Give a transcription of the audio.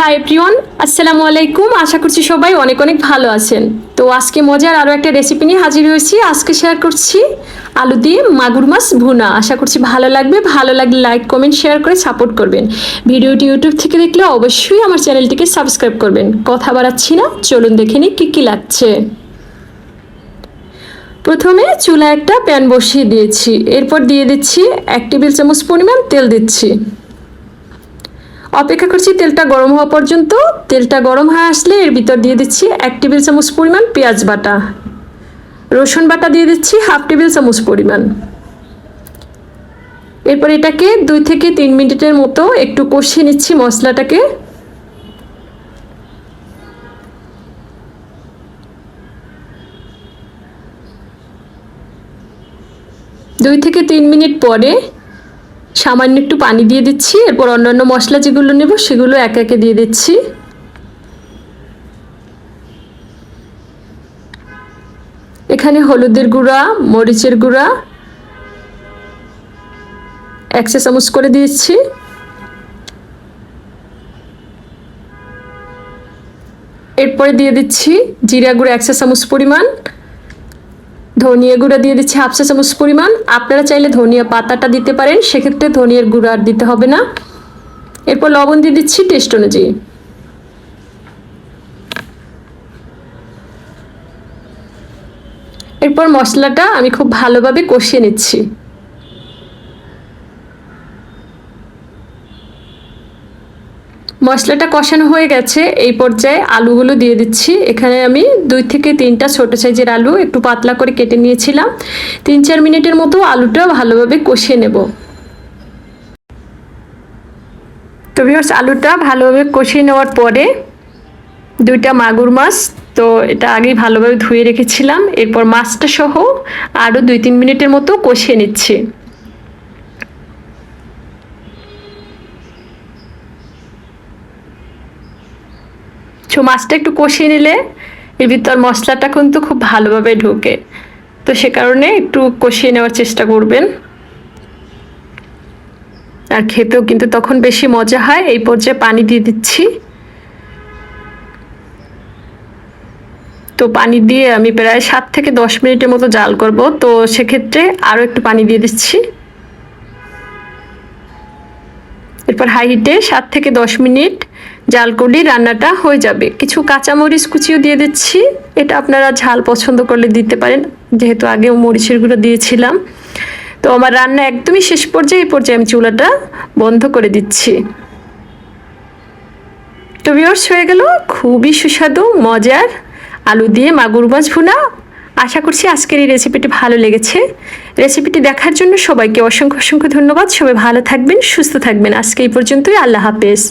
High প্রিয়ন আসসালামু আলাইকুম আশা করছি সবাই অনেক অনেক ভালো আছেন। তো আজকে মজার আরও একটা রেসিপি নিয়ে হাজির হয়েছি। আজকে শেয়ার করছি আলু দিয়ে মাগুর মাছ ভুনা। আশা করছি ভালো লাগবে। ভালো লাগলে লাইক কমেন্ট শেয়ার করে সাপোর্ট করবেন। ভিডিওটি ইউটিউব থেকে দেখলে অবশ্যই আমার চ্যানেলটিকে সাবস্ক্রাইব করবেন। কথা বাড়াচ্ছি না। চলুন দেখে নিই কী কী লাগছে। প্রথমে চুলা একটা প্যান বসিয়ে দিয়েছি। এরপর দিয়ে দিচ্ছি এক টেবিল চামচ পরিমাণ তেল দিচ্ছি। অপেক্ষা করছি তেলটা গরম হওয়া পর্যন্ত। তেলটা গরম হয়ে আসলে এর ভিতর দিয়ে দিচ্ছি এক টেবিল চামচ পরিমাণ পেঁয়াজ বাটা। রসুন বাটা দিয়ে দিচ্ছি হাফ টেবিল চামচ পরিমাণ। এরপর এটাকে দুই থেকে তিন মিনিটের মতো একটু কষিয়ে নিচ্ছি মশলাটাকে। দুই থেকে তিন মিনিট পরে সামান্য একটু পানি দিয়ে দিচ্ছি, এরপর অন্যান্য মশলা যেগুলো নেব সেগুলো এক একে দিয়ে দিচ্ছি। এখানে হলুদের গুঁড়া, মরিচের গুঁড়া, এক চা চামচ করে দিয়েছি। এরপরে দিয়ে দিচ্ছি জিরা গুঁড়ো এক চা চামচ পরিমাণ। ধনিয়া গুঁড়া দিয়ে দিচ্ছি হাফ চা চামচ পরিমাণ। আপনারা চাইলে ধনিয়া পাতাটা দিতে পারেন, সেক্ষেত্রে ধনিয়ার গুঁড়া আর দিতে হবে না। এরপর লবণ দিয়ে দিচ্ছি টেস্ট অনুযায়ী। এরপর মশলাটা আমি খুব ভালোভাবে কষিয়ে নিচ্ছি। মশলাটা কষানো হয়ে গেছে, এই পর্যায়ে আলুগুলো দিয়ে দিচ্ছি। এখানে আমি দুই থেকে তিনটা ছোট সাইজের আলু একটু পাতলা করে কেটে নিয়েছিলাম। তিন চার মিনিটের মতো আলুটা ভালোভাবে কষিয়ে নেব। তো ভিউয়ার্স আলুটা ভালোভাবে কষিয়ে নেওয়ার পরে দুইটা মাগুর মাছ, তো এটা আগেই ভালোভাবে ধুয়ে রেখেছিলাম। এরপর মাছটা সহ আরও দুই তিন মিনিটের মতো কষিয়ে নিচ্ছি। তো মাছটা একটু কষিয়ে নিলে এর ভিতর মশলাটা কিন্তু খুব ভালোভাবে ঢোকে। তো সে কারণে একটু কষিয়ে নেওয়ার চেষ্টা করবেন। আর খেতেও কিন্তু তখন বেশি মজা হয়। এই পর্যায়ে পানি দিয়ে দিচ্ছি। তো পানি দিয়ে আমি প্রায় সাত থেকে দশ মিনিটের মতো জাল করব। তো সেক্ষেত্রে আরও একটু পানি দিয়ে দিচ্ছি। এরপর হাই হিটে সাত থেকে দশ মিনিট জাল করলেই রান্নাটা হয়ে যাবে। কিছু কাঁচামরিচ কুচিও দিয়ে দিচ্ছি। এটা আপনারা ঝাল পছন্দ করলে দিতে পারেন। যেহেতু আগেও মরিচের গুঁড়ো দিয়েছিলাম। তো আমার রান্না একদমই শেষ পর্যায়ে, এই পর্যায়ে আমি চুলাটা বন্ধ করে দিচ্ছি। তো ভিওর্স হয়ে গেল। খুবই সুস্বাদু, মজার আলু দিয়ে মাগুর মাছ ভুনা। আশা করছি আজকের এই রেসিপিটি ভালো লেগেছে। রেসিপিটি দেখার জন্য সবাইকে অসংখ্য অসংখ্য ধন্যবাদ। সবাই ভালো থাকবেন, সুস্থ থাকবেন। আজকে এই পর্যন্তই। আল্লাহ হাফেজ।